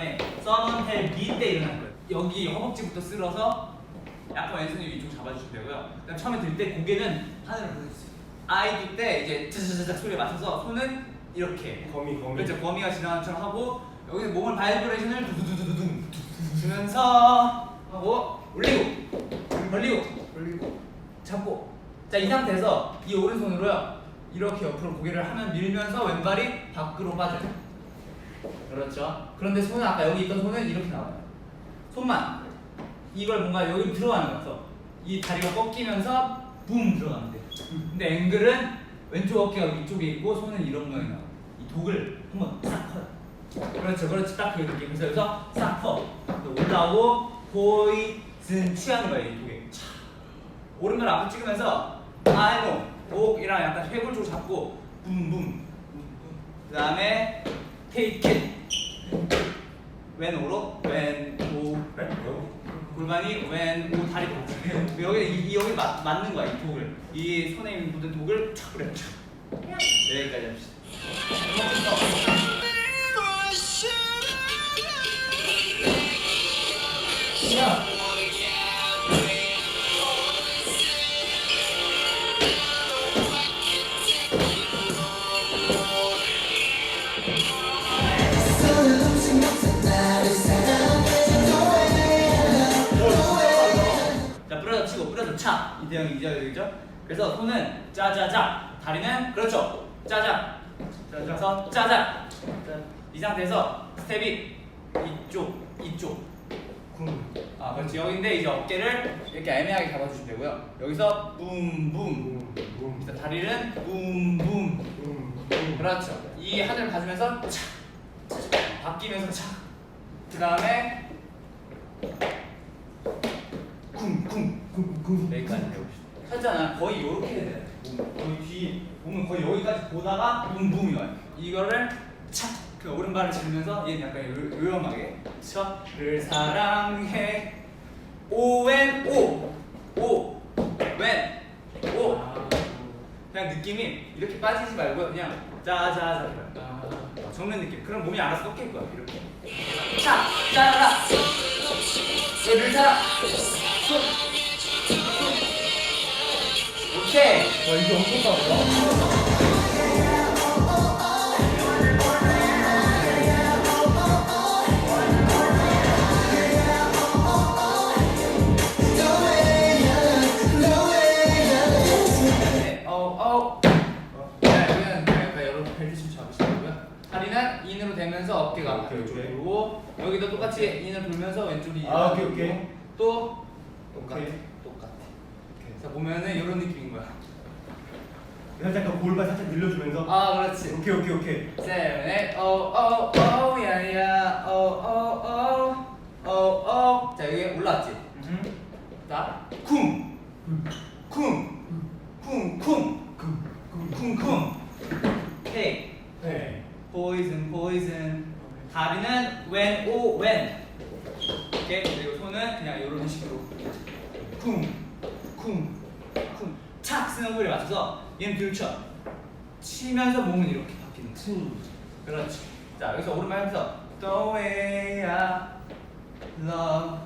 tell me 때 일어날 거예요. 여기 허벅지부터 쓸어서 약간 왼손이 위쪽 잡아주시면 되고요. 그다음 처음에 들 때 고개는 하늘을 보여주세요. I 들때 이제 즈즈즈즈 소리에 맞춰서 손은 이렇게 거미 거미. 그렇죠 거미가 지나가는 것처럼 하고 여기서 몸을 바이브레이션을 두두두두두둥 주면서 하고 올리고 벌리고 올리고. 잡고 자 이 상태에서 이 오른손으로요 이렇게 옆으로 고개를 하면 밀면서 왼발이 밖으로 빠져요 그렇죠? 그런데 손은 아까 여기 있던 손은 이렇게 나와요. 손만. 이걸 뭔가 여기 들어가는 거죠. 이 다리가 꺾이면서 붐 들어가면 돼요. 근데 앵글은 왼쪽 어깨가 위쪽에 있고 손은 이런 모양이 나와요. 이 독을 한번 싹 퍼요. 그렇죠. 그렇지 딱 그 느낌 그래서 여기서 싹 퍼 올라오고 포이즌 취하는 거예요 이 독에. 차. 오른발 앞을 찍으면서 아이노 목이랑 약간 쇄골 쪽 잡고 붐붐. 그 다음에 테이크 왼오로? 왼오. 골반이 왼오 다리 쪽 여기 이, 이 여기 맞, 맞는 거야 이 독을. 이 손에 묻은 독을 탁 그래. 탁. 여기까지 합시다 차. 이대형 이대형이죠? 그래서 손은 짜자자. 다리는 그렇죠. 짜자. 그래서 짜자. 이 상태에서 스텝이 이쪽 이쪽. 쿵. 아 그렇지. 여기인데 이제 어깨를 이렇게 애매하게 잡아주시면 되고요. 여기서 붐붐. 그래서 다리는 붐붐. 그렇죠. 이 하늘 가주면서 차. 바뀌면서 차그 다음에 쿵쿵쿵쿵. 여기까지 배웁시다. 살짝 거의 이렇게 해야 돼. 몸, 거의 뒤 몸은 거의 여기까지 보다가 붐붐이 와요. 이거를 착 그 오른발을 짚으면서 얘는 약간 요, 요염하게. 저를 사랑해. 오웬 오 오웬 오. 그냥 느낌이 이렇게 빠지지 말고 그냥 짜자자. 어, 정면 느낌. 그럼 몸이 알아서 꺾일 거야 이렇게. 차 짜라 얘를 사랑 손 오케이 와 이게 엄청 빠르다. 네, 어, 어. 네, 벨트 좀 잡으시고요. 다리는 인으로 대면서 어깨가 오케이, 앞으로 오케이. 돌고 여기도 똑같이 인을 돌면서 왼쪽이 아, 오케이. 오케이. 또 똑같아, 오케이. 자 보면은 이런 느낌인 거야. 살짝 더 골반 살짝 늘려주면서. 아, 그렇지. 오케이 오케이 오케이. 세븐, 오, 오, 오, 야야, 오, 오, 오, 오, 오. 자 여기 올라왔지. 자, 쿵, 쿵, 쿵, 쿵, 쿵, 쿵. 오케이. 네. 포이즌 포이즌 다리는 왼, 오, 왼 오케이 그리고 손은 그냥 이런 식으로 쿵, 쿵, 쿵, 착 쓰는 소리에 맞춰서 얘는 들쳐. 치면서 몸은 이렇게 바뀌는 거야 그렇지. 자 여기서 오른발 하면서 The way I love